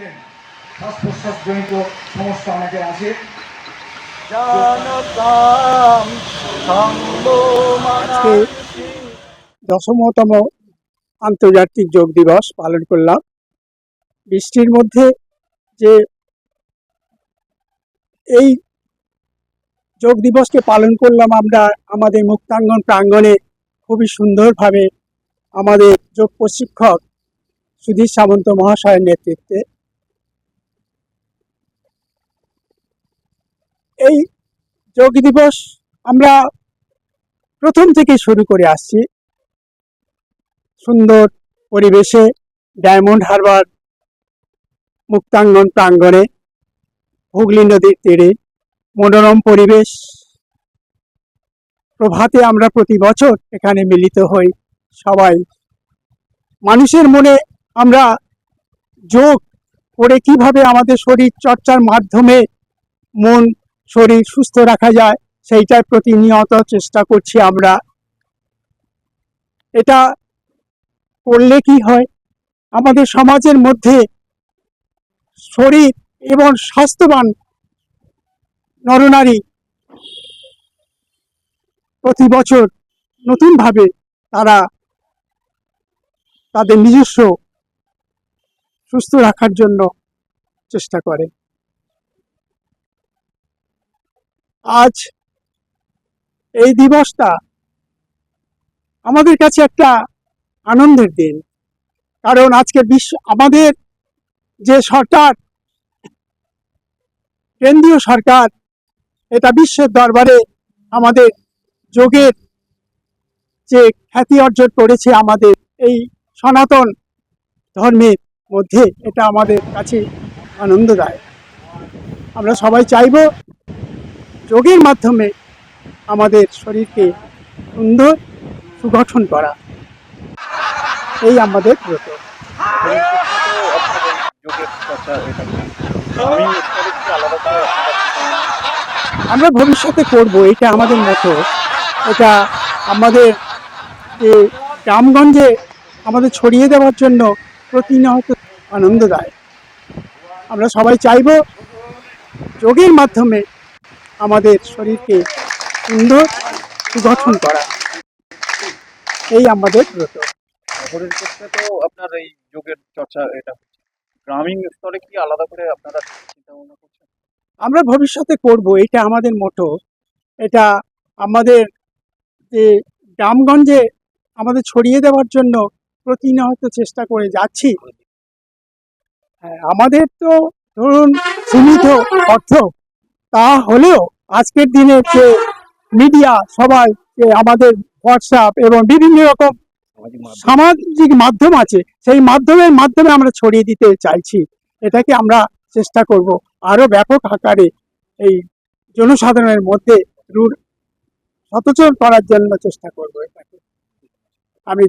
শ্বাস প্রশ্বাসজনিত সমস্যা অনেকের আছে। আজকে দশমতম আন্তর্জাতিক যোগ দিবস পালন করলাম। বৃষ্টির মধ্যে যে এই যোগ দিবসকে পালন করলাম আমরা আমাদের মুক্তাঙ্গন প্রাঙ্গণে খুবই সুন্দরভাবে আমাদের যোগ প্রশিক্ষক সুধীর সামন্ত মহাশয়ের নেতৃত্বে এই যোগ দিবস আমরা প্রথম থেকে শুরু করে আসছি। সুন্দর পরিবেশে ডায়মন্ড হারবার মুক্তাঙ্গন প্রাঙ্গণে হুগলি নদীর তীরে মনোরম পরিবেশ। প্রভাতে আমরা প্রতি বছর এখানে মিলিত হই সবাই। মানুষের মনে আমরা যোগ করে কীভাবে আমাদের শরীর চর্চার মাধ্যমে মন শরীর সুস্থ রাখা যায়, সেইটার প্রতিনিয়ত চেষ্টা করছি আমরা। এটা করলে কি হয়? আমাদের সমাজের মধ্যে শরীর এবং স্বাস্থ্যবান নরনারী প্রতি বছর নতুনভাবে তারা তাদের নিজস্ব সুস্থ রাখার জন্য চেষ্টা করে। আজ এই দিবসটা আমাদের কাছে একটা আনন্দের দিন। কারণ আজকে বিশ্ব, আমাদের যে সরকার, কেন্দ্রীয় সরকার, এটা বিশ্বের দরবারে আমাদের যোগের যে খ্যাতি অর্জন করেছে আমাদের এই সনাতন ধর্মের মধ্যে, এটা আমাদের কাছে আনন্দদায়ক। আমরা সবাই চাইব যোগের মাধ্যমে আমাদের শরীরকে সুন্দর সুগঠন করা। এই আমাদের ব্রত। আমরা ভবিষ্যতে করব, এটা আমাদের মতো। এটা আমাদের গ্রামগঞ্জে আমাদের ছড়িয়ে দেওয়ার জন্য প্রতিনিয়ত আনন্দদায়ক আমরা সবাই চাইব, যোগের মাধ্যমে আমাদের শরীরকে সুন্দর সুগঠন করা। এই আমাদের ব্রত। শহরের ক্ষেত্রে তো আপনার এই যোগের চর্চা এটা হচ্ছে। গ্রামীণ স্তরে কি আলাদা করে আপনারা চিন্তা ভাবনা করছেন? আমরা ভবিষ্যতে করব এটা আমাদের মোটো। এটা আমাদের যে গ্রামগঞ্জে আমাদের ছড়িয়ে দেওয়ার জন্য প্রতিনিয়ত চেষ্টা করে যাচ্ছি। হ্যাঁ, আমাদের তো ধরুন সীমিত অর্থ। তা হলেও আজকের দিনে যে মিডিয়া সবাই আমাদের হোয়াটসঅ্যাপ এবং বিভিন্ন রকম সামাজিক মাধ্যম আছে, সেই মাধ্যমের মাধ্যমে আমরা ছড়িয়ে দিতে চাইছি। এটাকে আমরা চেষ্টা করব আরও ব্যাপক আকারে এই জনসাধারণের মধ্যে সচেতন করার জন্য চেষ্টা করব এটাকে। আমি